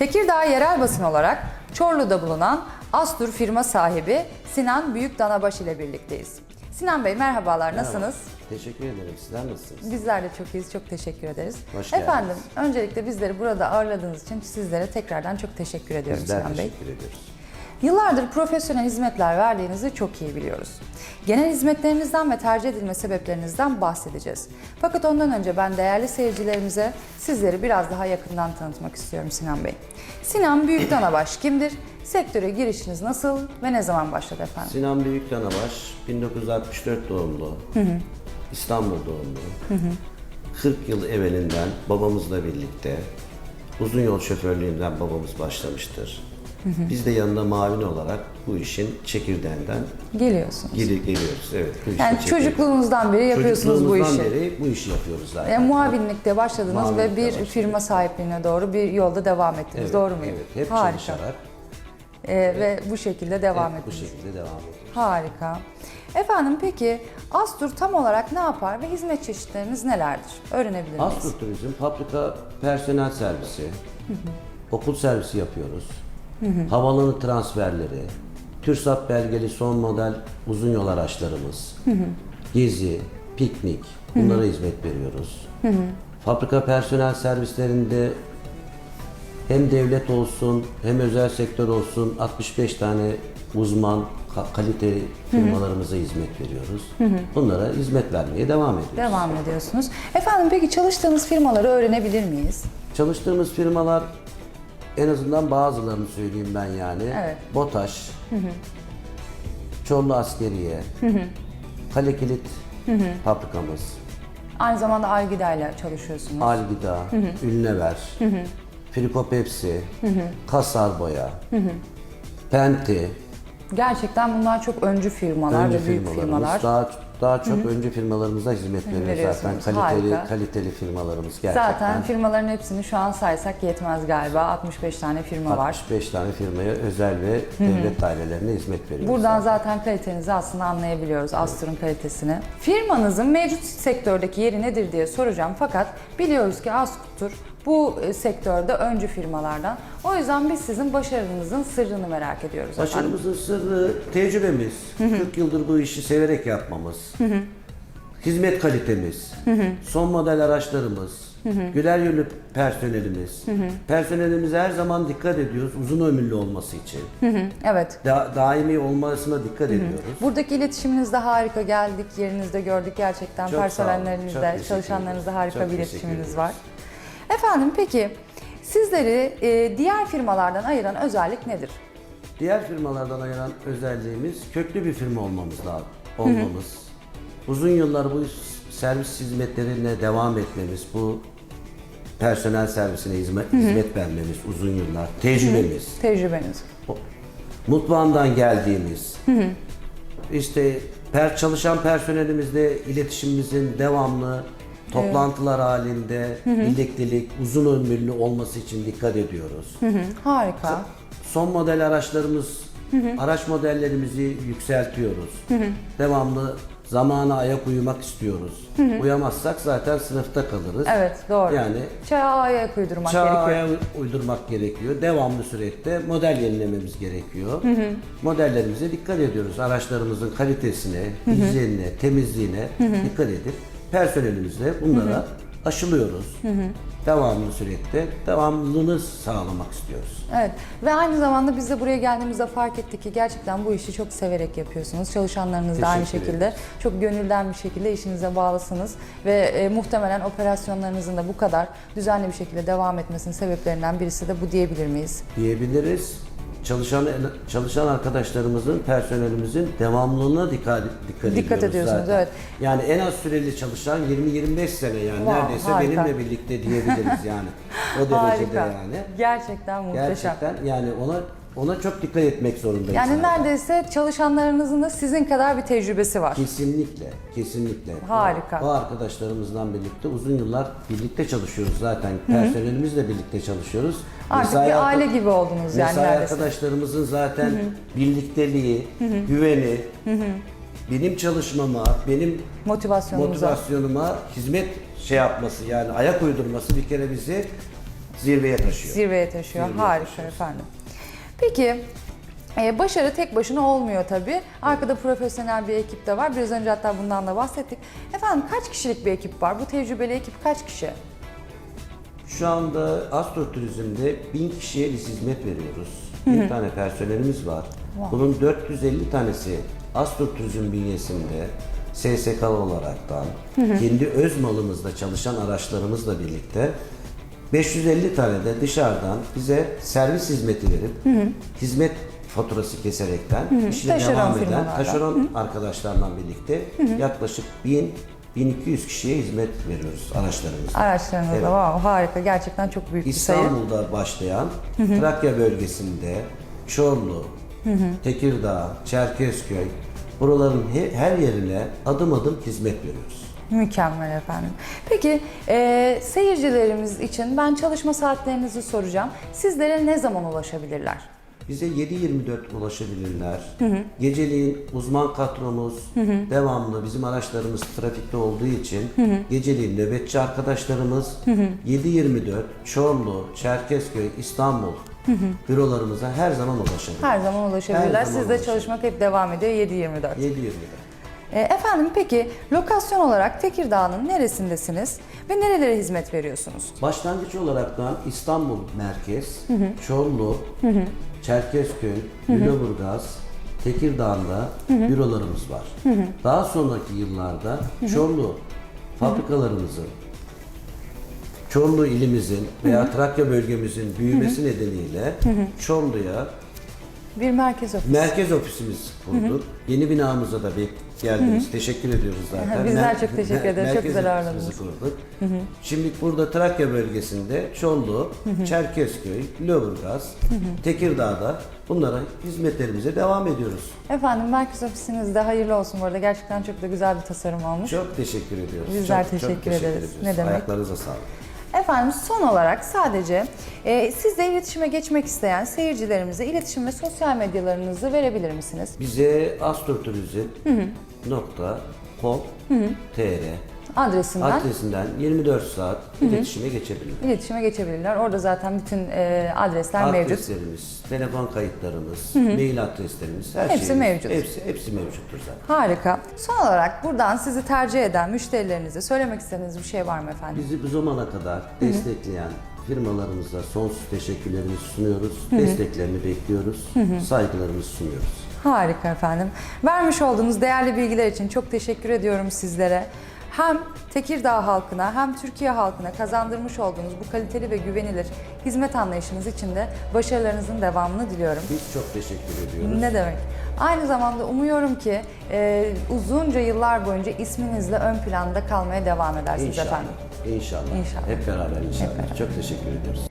Tekirdağ yerel basın olarak Çorlu'da bulunan Astur firma sahibi Sinan Büyükdanabaş ile birlikteyiz. Sinan Bey merhabalar, nasılsınız? Merhaba. Teşekkür ederim. Sizler nasılsınız? Bizler de çok iyiyiz, çok teşekkür ederiz. Hoş geldiniz. Efendim, öncelikle bizleri burada ağırladığınız için sizlere tekrardan çok teşekkür ediyorum Bizler Sinan Bey. teşekkür ediyoruz. Yıllardır profesyonel hizmetler verdiğinizi çok iyi biliyoruz. Genel hizmetlerinizden ve tercih edilme sebeplerinizden bahsedeceğiz. Fakat ondan önce ben değerli seyircilerimize sizleri biraz daha yakından tanıtmak istiyorum Sinan Bey. Sinan Büyükdanabaş kimdir? Sektöre girişiniz nasıl ve ne zaman başladı efendim? Sinan Büyükdanabaş 1964 doğumlu. İstanbul doğumlu. 40 yıl evvelinden babamızla birlikte uzun yol şoförlüğünden babamız başlamıştır. Biz de yanında mavin olarak bu işin çekirdeğinden Geliyorsunuz. geri geliyoruz. Evet. Bu işin Yani çekirdeği. çocukluğunuzdan beri yapıyorsunuz bu işi. Çocukluğumuzdan beri bu işi yapıyoruz zaten. Yani muavinlikte başladınız ve Muavinlikte bir başladık. firma sahipliğine doğru bir yolda devam ettiniz. Evet, doğru muyum? Evet. Hep Harika. çalışarak Ee, Ve bu şekilde devam hep bu ettiniz. şekilde devam ediyoruz. Harika. Efendim peki Astur tam olarak ne yapar ve hizmet çeşitleriniz nelerdir? Öğrenebilir miyiz? Astur Turizm fabrika personel servisi, okul servisi yapıyoruz. Havaalanı transferleri, TÜRSAP belgeli son model uzun yol araçlarımız, gezi, piknik bunlara hizmet veriyoruz. Fabrika personel servislerinde hem devlet olsun hem özel sektör olsun 65 tane uzman ka- kaliteli firmalarımıza hizmet veriyoruz. Bunlara hizmet vermeye devam ediyoruz. Devam ediyorsunuz. Efendim peki çalıştığınız firmaları öğrenebilir miyiz? Çalıştığımız firmalar en azından bazılarını söyleyeyim ben yani. Evet. BOTAŞ, Çorlu Askeriye, Kale Kilit fabrikamız, Aynı zamanda Algida ile çalışıyorsunuz. Algida, Ünlever, Friko Pepsi, Kasar Boya, Penti, Gerçekten bunlar çok öncü firmalar öncü ve büyük firmalarımız. firmalar. Daha daha çok öncü firmalarımıza hizmet veriyoruz zaten. Kaliteli harika. kaliteli firmalarımız gerçekten. Zaten firmaların hepsini şu an saysak yetmez galiba. 65 tane firma var. 65 tane firmaya özel ve devlet dairelerine hizmet veriyoruz. Buradan zaten kalitenizi aslında anlayabiliyoruz, Astur'un kalitesini. Firmanızın mevcut sektördeki yeri nedir diye soracağım fakat biliyoruz ki Astur bu e, sektörde öncü firmalardan. O yüzden biz sizin başarınızın sırrını merak ediyoruz. Başarımızın sırrı tecrübemiz. 40 yıldır bu işi severek yapmamız. Hizmet kalitemiz. Son model araçlarımız. Güler yüzlü personelimiz. Personelimize her zaman dikkat ediyoruz uzun ömürlü olması için. Evet. Da- daimi olmasına dikkat ediyoruz. Buradaki iletişiminiz de harika. Geldik, yerinizde gördük gerçekten. Çok Personellerinizle, çalışanlarınızla harika Çok bir iletişiminiz var. Efendim peki sizleri e, diğer firmalardan ayıran özellik nedir? Diğer firmalardan ayıran özelliğimiz köklü bir firma olmamız lazım. Olmamız. Uzun yıllar bu servis hizmetlerine devam etmemiz, bu personel servisine hizmet, hizmet vermemiz uzun yıllar, tecrübemiz, Tecrübeniz. mutfağından geldiğimiz, işte per, çalışan personelimizle iletişimimizin devamlı toplantılar halinde birliktelik, uzun ömürlü olması için dikkat ediyoruz. Harika. Son model araçlarımız, araç modellerimizi yükseltiyoruz. Devamlı zamana ayak uyumak istiyoruz. Uyamazsak zaten sınıfta kalırız. Evet doğru. Yani Çağa ayak uydurmak çağa gerekiyor. ayak uydurmak gerekiyor. Devamlı sürekli model yenilememiz gerekiyor. Modellerimize dikkat ediyoruz. Araçlarımızın kalitesine, hijyenine, temizliğine dikkat edip personelimizle bunlara aşılıyoruz. Devamlı sürekli devamlılığını sağlamak istiyoruz. Evet ve aynı zamanda biz de buraya geldiğimizde fark ettik ki gerçekten bu işi çok severek yapıyorsunuz. Çalışanlarınız da aynı şekilde çok gönülden bir şekilde işinize bağlısınız ve e, muhtemelen operasyonlarınızın da bu kadar düzenli bir şekilde devam etmesinin sebeplerinden birisi de bu diyebilir miyiz? diyebiliriz. Çalışan çalışan arkadaşlarımızın, personelimizin devamlılığına dikkat dikkat, Dikkat ediyoruz ediyorsunuz, zaten. evet. Yani en az süreli çalışan 20-25 sene yani Wow, neredeyse harika. benimle birlikte diyebiliriz yani. O derecede Harika. yani. Gerçekten muhteşem. Gerçekten yani ona ona çok dikkat etmek zorundayız. Yani zaten. neredeyse çalışanlarınızın da sizin kadar bir tecrübesi var. Kesinlikle, kesinlikle. Harika. Bu arkadaşlarımızla birlikte uzun yıllar birlikte çalışıyoruz zaten. Personelimizle birlikte çalışıyoruz. Artık Mesai bir aile gibi oldunuz yani Mesai neredeyse. arkadaşlarımızın zaten birlikteliği, güveni, benim çalışmama, benim motivasyonuma hizmet şey yapması yani ayak uydurması bir kere bizi zirveye taşıyor. zirveye taşıyor. Zirveye Harika taşıyoruz. efendim. Peki e, başarı tek başına olmuyor tabii. Arkada profesyonel bir ekip de var. Biraz önce hatta bundan da bahsettik. Efendim kaç kişilik bir ekip var? Bu tecrübeli ekip kaç kişi? Şu anda Astro Turizm'de 1000 kişiye biz hizmet veriyoruz. 1000 tane personelimiz var. Bunun 450 tanesi Astro Turizm bünyesinde SSK olaraktan kendi öz malımızda çalışan araçlarımızla birlikte 550 tane de dışarıdan bize servis hizmeti verip hizmet faturası keserekten işine Taşeron devam eden firmalardan. taşeron arkadaşlarla birlikte yaklaşık 1000 1200 kişiye hizmet veriyoruz araçlarımızla. Araçlarınızda. Evet. Wow, harika. Gerçekten çok büyük bir sayı. İstanbul'da başlayan Trakya bölgesinde Çorlu, Tekirdağ, Çerkezköy buraların he- her yerine adım adım hizmet veriyoruz. Mükemmel efendim. Peki e, seyircilerimiz için ben çalışma saatlerinizi soracağım. Sizlere ne zaman ulaşabilirler? Bize 7-24 ulaşabilirler. Geceliğin uzman kadromuz devamlı bizim araçlarımız trafikte olduğu için geceliğin nöbetçi arkadaşlarımız 7-24 Çorlu, Çerkezköy, İstanbul bürolarımıza her zaman ulaşabilir. Her zaman ulaşabilirler. Her zaman Sizde ulaşabilir. çalışmak hep devam ediyor 7-24. 7-24. E, efendim peki lokasyon olarak Tekirdağ'ın neresindesiniz ve nerelere hizmet veriyorsunuz? Başlangıç olaraktan İstanbul merkez, Çorlu, Çerkezköy, Lüleburgaz, Tekirdağ'da bürolarımız var. Daha sonraki yıllarda Çorlu fabrikalarımızın, Çorlu ilimizin veya Trakya bölgemizin büyümesi nedeniyle Çorlu'ya Bir merkez ofis. merkez ofisimiz kurduk. Yeni binamıza da bek geldiniz. Teşekkür ediyoruz zaten. Bizler Mer- çok teşekkür ederiz. Çok güzel ağırladınız. kurduk. Şimdi burada Trakya bölgesinde Çorlu, Çerkezköy, Lüleburgaz, Tekirdağ'da bunlara hizmetlerimize devam ediyoruz. Efendim merkez ofisinizde hayırlı olsun bu arada. Gerçekten çok da güzel bir tasarım olmuş. Çok teşekkür ediyoruz. Bizler Çok- çok teşekkür ederiz. ediyoruz. Ne demek? Ayaklarınıza sağlık. Efendim son olarak sadece e, sizle iletişime geçmek isteyen seyircilerimize iletişim ve sosyal medyalarınızı verebilir misiniz? Bize astroturizm.com.tr Adresinden adresinden 24 saat iletişime geçebilirler. iletişime geçebilirler. Orada zaten bütün e, adresler mevcut. Adreslerimiz, telefon kayıtlarımız, mail adreslerimiz, her Hepsi şeyimiz, mevcut. Hepsi, hepsi mevcuttur zaten. Harika. Son olarak buradan sizi tercih eden müşterilerinize söylemek istediğiniz bir şey var mı efendim? Bizi bu zamana kadar destekleyen firmalarımıza sonsuz teşekkürlerimizi sunuyoruz. Desteklerini bekliyoruz. Saygılarımızı sunuyoruz. Harika efendim. Vermiş olduğunuz değerli bilgiler için çok teşekkür ediyorum sizlere. Hem Tekirdağ halkına hem Türkiye halkına kazandırmış olduğunuz bu kaliteli ve güvenilir hizmet anlayışınız için de başarılarınızın devamını diliyorum. Biz çok teşekkür ediyoruz. Ne demek? Aynı zamanda umuyorum ki e, uzunca yıllar boyunca isminizle ön planda kalmaya devam edersiniz İnşallah. efendim. İnşallah. İnşallah. Hep beraber inşallah. Çok teşekkür ediyoruz.